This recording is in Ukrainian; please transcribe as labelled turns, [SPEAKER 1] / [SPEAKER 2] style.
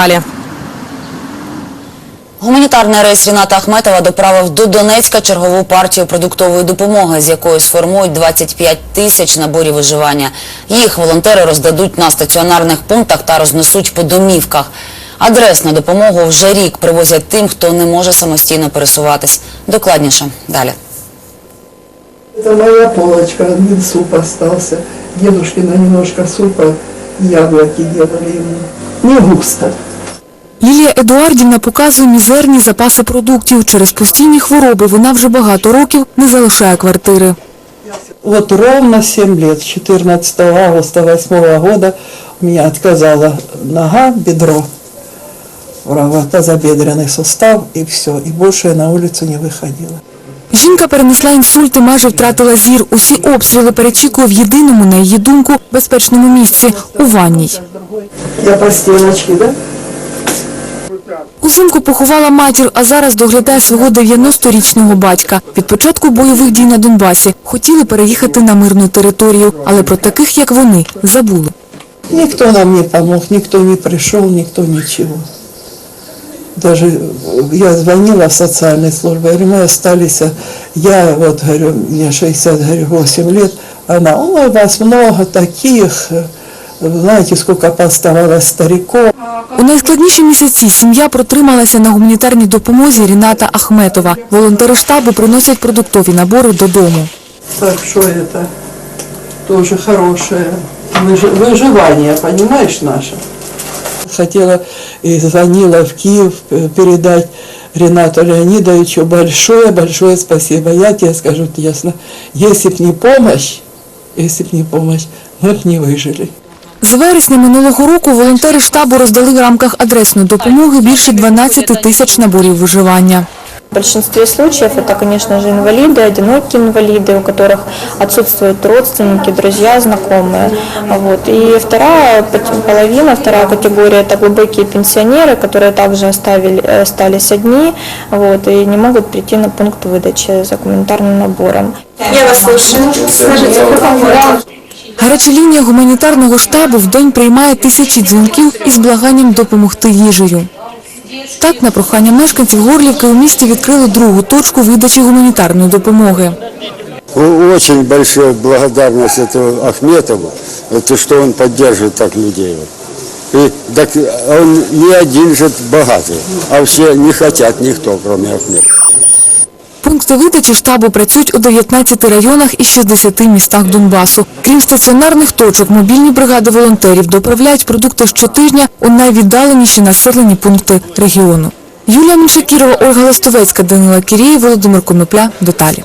[SPEAKER 1] Далі.
[SPEAKER 2] Гуманітарний рейс Ріната Ахметова доправив до Донецька чергову партію продуктової допомоги, з якої сформують 25 тисяч наборів виживання. Їх волонтери роздадуть на стаціонарних пунктах та рознесуть по домівках. Адресну допомогу вже рік привозять тим, хто не може самостійно пересуватись. Докладніше далі.
[SPEAKER 3] Это моя полочка, один суп остался. Дедушкина немножко супа, яблоки делали ему. Не густо.
[SPEAKER 1] Лілія Едуардівна показує мізерні запаси продуктів. Через постійні хвороби вона вже багато років не залишає квартири.
[SPEAKER 3] Вот ровно 7 лет, 14 августа 8 года у меня отказала нога, бедро, правый тазобедренный сустав и все. И больше я на улицу не выходила.
[SPEAKER 1] Жінка перенесла інсульт і майже втратила зір. Усі обстріли перечікує в єдиному, на її думку, безпечному місці – у ванній.
[SPEAKER 3] Я по стеночке, да?
[SPEAKER 1] Узимку поховала матір, а зараз доглядає свого 90-річного батька. Від початку бойових дій на Донбасі хотіли переїхати на мирну територію, але про таких, як вони, забули.
[SPEAKER 3] Никто нам не помог, никто не пришел, никто ничего. Даже э, я звонила в социальные службы, говорю, мы остались, а я вот говорю, мне 68 лет, она, ой, вас много таких, э, знаете, сколько поставалось стариков.
[SPEAKER 1] У найскладніші місяці сім'я протрималася на гуманітарній допомозі Ріната Ахметова. Волонтери штабу приносять продуктові набори додому.
[SPEAKER 3] Так что это тоже хорошее выжи- выживание, понимаешь, наше. Хотела и звонила в Киев э, передать Ренату Леонидовичу большое-большое спасибо. Я тебе скажу ясно, если б не помощь, если б не помощь, мы б не выжили.
[SPEAKER 1] З вересня минулого року волонтери штабу роздали в рамках адресної допомоги більше 12 тисяч наборів виживання.
[SPEAKER 4] В большинстве случаев это, конечно же, инвалиды, одинокие инвалиды, у которых отсутствуют родственники, друзья, знакомые. Вот. И вторая пот- половина, вторая категория – это глубокие пенсионеры, которые также оставили, э, остались одни вот, и не могут прийти на пункт выдачи за гуманитарным набором.
[SPEAKER 5] Я вас слушаю. Скажите, в каком городе?
[SPEAKER 1] Гаряча лінія гуманітарного штабу в день приймає тисячі дзвінків із благанням допомогти їжею. Так, на прохання мешканців Горлівки у місті відкрили другу точку видачі гуманітарної допомоги.
[SPEAKER 6] О- Очень большая благодарность этому Ахметову, это что он поддерживает так людей. вот. И так он не один же богатый, а все не хотят никто, кроме Ахметова.
[SPEAKER 1] Пункти видачі штабу працюють у 19 районах і 60 містах Донбасу. Крім стаціонарних точок, мобільні бригади волонтерів доправляють продукти щотижня у найвіддаленіші населені пункти регіону. Юлія Меншакірова, Ольга Ластовецька, Данила Кірій, Володимир Конопля. Деталі.